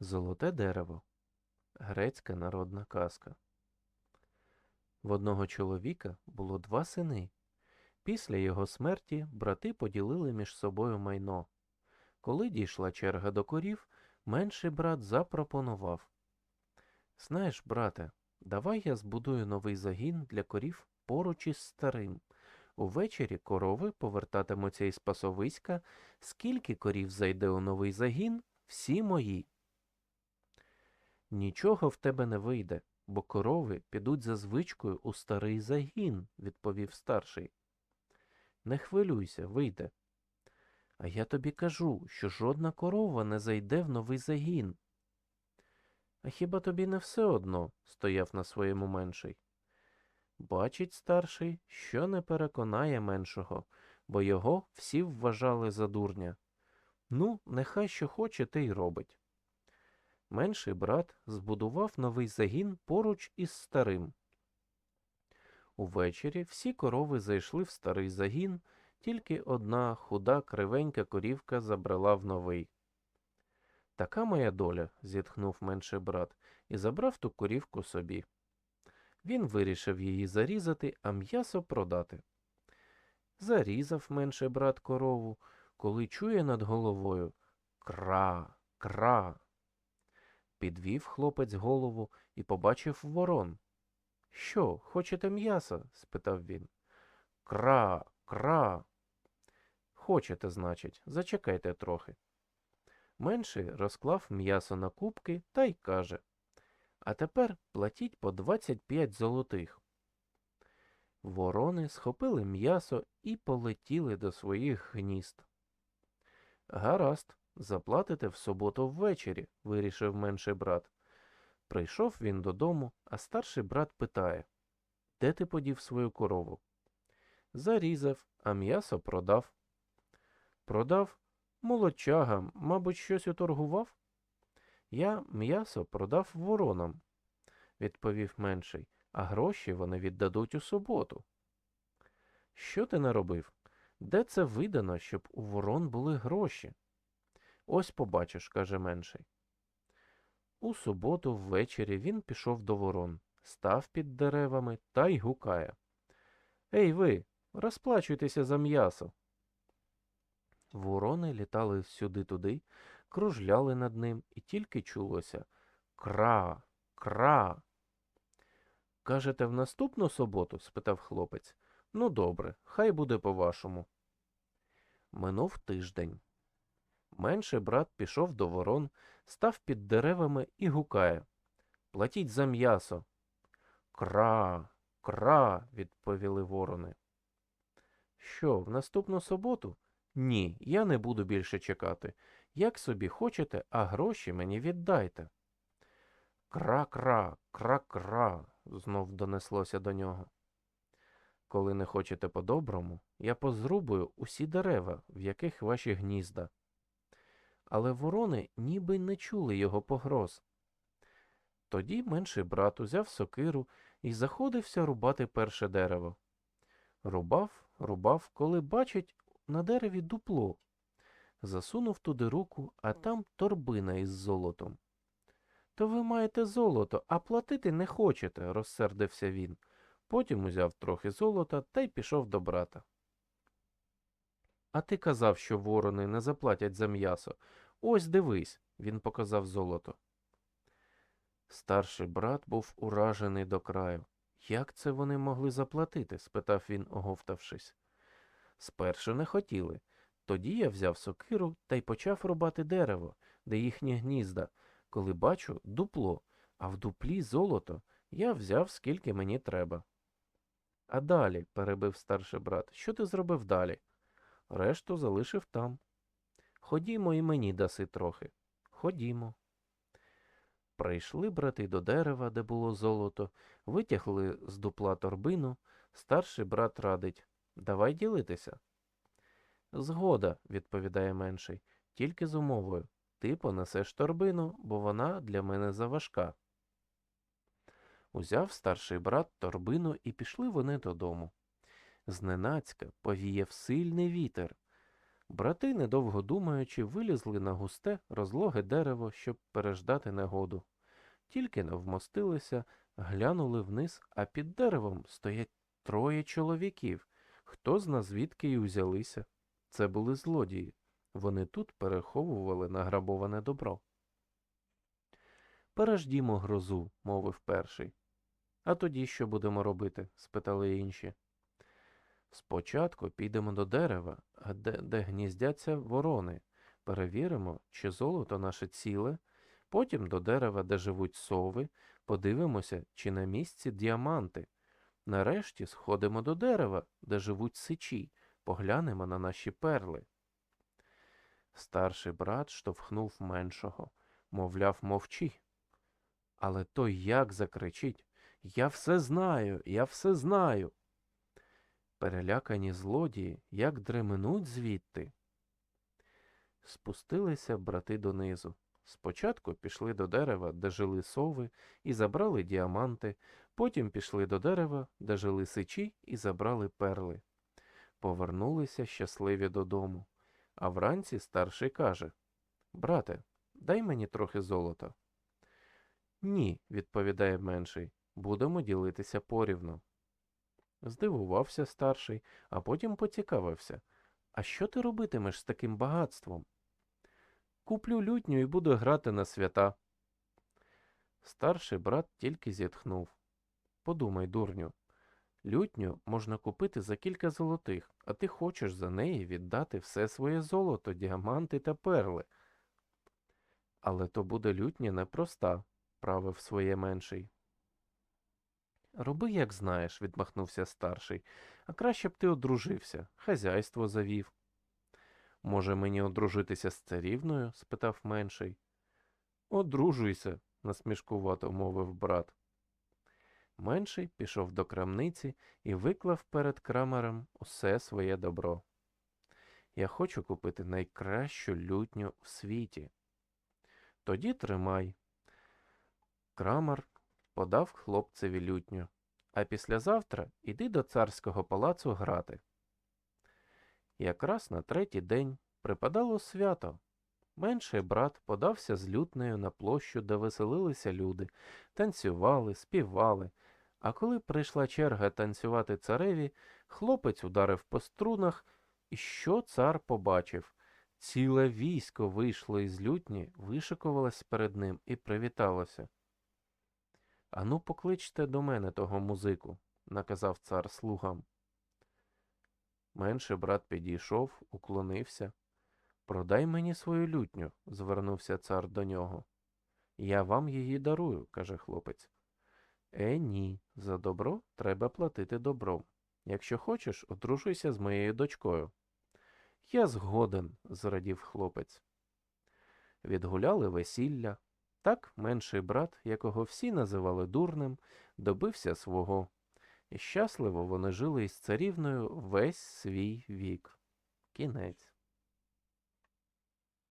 Золоте дерево. Грецька народна казка. В одного чоловіка було два сини. Після його смерті брати поділили між собою майно. Коли дійшла черга до корів, менший брат запропонував. Знаєш, брате, давай я збудую новий загін для корів поруч із старим. Увечері корови повертатимуться із пасовиська. Скільки корів зайде у новий загін, всі мої. Нічого в тебе не вийде, бо корови підуть за звичкою у старий загін, відповів старший. Не хвилюйся, вийде. А я тобі кажу, що жодна корова не зайде в новий загін. А хіба тобі не все одно? стояв на своєму менший. Бачить старший, що не переконає меншого, бо його всі вважали за дурня. Ну, нехай що хоче, те й робить. Менший брат збудував новий загін поруч із старим. Увечері всі корови зайшли в старий загін, тільки одна худа кривенька корівка забрала в новий. Така моя доля, зітхнув менший брат і забрав ту корівку собі. Він вирішив її зарізати, а м'ясо продати. Зарізав менший брат корову, коли чує над головою кра, кра. Підвів хлопець голову і побачив ворон. Що, хочете м'яса? спитав він. Кра, кра. Хочете, значить, зачекайте трохи. Менший розклав м'ясо на кубки та й каже А тепер платіть по 25 золотих. Ворони схопили м'ясо і полетіли до своїх гнізд. Гаразд, заплатите в суботу ввечері, вирішив менший брат. Прийшов він додому, а старший брат питає Де ти подів свою корову? Зарізав, а м'ясо продав. Продав молодчага, мабуть, щось уторгував? Я м'ясо продав воронам, відповів менший, а гроші вони віддадуть у суботу. Що ти наробив? Де це видано, щоб у ворон були гроші? Ось побачиш, каже менший. У суботу ввечері він пішов до ворон, став під деревами та й гукає. Ей ви, розплачуйтеся за м'ясо. Ворони літали сюди-туди, кружляли над ним, і тільки чулося кра, кра. Кажете, в наступну суботу? спитав хлопець. Ну, добре, хай буде по-вашому. Минув тиждень. Менший брат пішов до ворон, став під деревами і гукає Платіть за м'ясо. Кра, кра, відповіли ворони. Що, в наступну суботу? Ні, я не буду більше чекати. Як собі хочете, а гроші мені віддайте. Кра-кра, кра-кра, знов донеслося до нього. Коли не хочете по-доброму, я позрубую усі дерева, в яких ваші гнізда. Але ворони ніби не чули його погроз. Тоді менший брат узяв сокиру і заходився рубати перше дерево. Рубав, рубав, коли бачить на дереві дупло. Засунув туди руку, а там торбина із золотом. То ви маєте золото, а платити не хочете, розсердився він. Потім узяв трохи золота та й пішов до брата. А ти казав, що ворони не заплатять за м'ясо. Ось дивись, він показав золото. Старший брат був уражений до краю. Як це вони могли заплатити? спитав він, оговтавшись. Спершу не хотіли. Тоді я взяв сокиру та й почав рубати дерево, де їхні гнізда. Коли бачу дупло, а в дуплі золото, я взяв скільки мені треба. А далі, перебив старший брат, що ти зробив далі? Решту залишив там. Ходімо і мені даси трохи. Ходімо. Прийшли брати до дерева, де було золото, витягли з дупла торбину. Старший брат радить Давай ділитися. Згода, відповідає менший, тільки з умовою. Ти понесеш торбину, бо вона для мене заважка. Узяв старший брат торбину і пішли вони додому. Зненацька повіяв сильний вітер. Брати, недовго думаючи, вилізли на густе, розлоге дерево, щоб переждати негоду. Тільки не вмостилися, глянули вниз, а під деревом стоять троє чоловіків. Хто зна звідки й узялися? Це були злодії. Вони тут переховували награбоване добро. Переждімо грозу, мовив перший. А тоді що будемо робити? спитали інші. Спочатку підемо до дерева, де, де гніздяться ворони. Перевіримо, чи золото наше ціле, потім до дерева, де живуть сови, подивимося, чи на місці діаманти. Нарешті сходимо до дерева, де живуть сичі, поглянемо на наші перли. Старший брат штовхнув меншого, мовляв, мовчи. Але той як закричить Я все знаю, я все знаю. Перелякані злодії, як дременуть звідти. Спустилися брати донизу. Спочатку пішли до дерева, де жили сови, і забрали діаманти, потім пішли до дерева, де жили сичі, і забрали перли. Повернулися щасливі додому. А вранці старший каже Брате, дай мені трохи золота. Ні, відповідає менший, будемо ділитися порівну. Здивувався старший, а потім поцікавився. А що ти робитимеш з таким багатством? Куплю лютню і буду грати на свята. Старший брат тільки зітхнув. Подумай, дурню, лютню можна купити за кілька золотих, а ти хочеш за неї віддати все своє золото, діаманти та перли. Але то буде лютня непроста, правив своє менший. Роби, як знаєш, відмахнувся старший, а краще б ти одружився, хазяйство завів. Може, мені одружитися з царівною? спитав менший. Одружуйся, насмішкувато мовив брат. Менший пішов до крамниці і виклав перед крамарем усе своє добро. Я хочу купити найкращу лютню в світі. Тоді тримай. Крамар подав хлопцеві лютню, а післязавтра іди до царського палацу грати. Якраз на третій день припадало свято. Менший брат подався з лютнею на площу, де веселилися люди, танцювали, співали. А коли прийшла черга танцювати цареві, хлопець ударив по струнах, і що цар побачив? Ціле військо вийшло із лютні, вишикувалось перед ним і привіталося. Ану, покличте до мене того музику, наказав цар слугам. Менший брат підійшов, уклонився. Продай мені свою лютню, звернувся цар до нього. Я вам її дарую, каже хлопець. Е, ні, за добро треба платити добром. Якщо хочеш, одружуйся з моєю дочкою. Я згоден, зрадів хлопець. Відгуляли весілля. Так менший брат, якого всі називали дурним, добився свого. І щасливо вони жили із царівною весь свій вік. Кінець.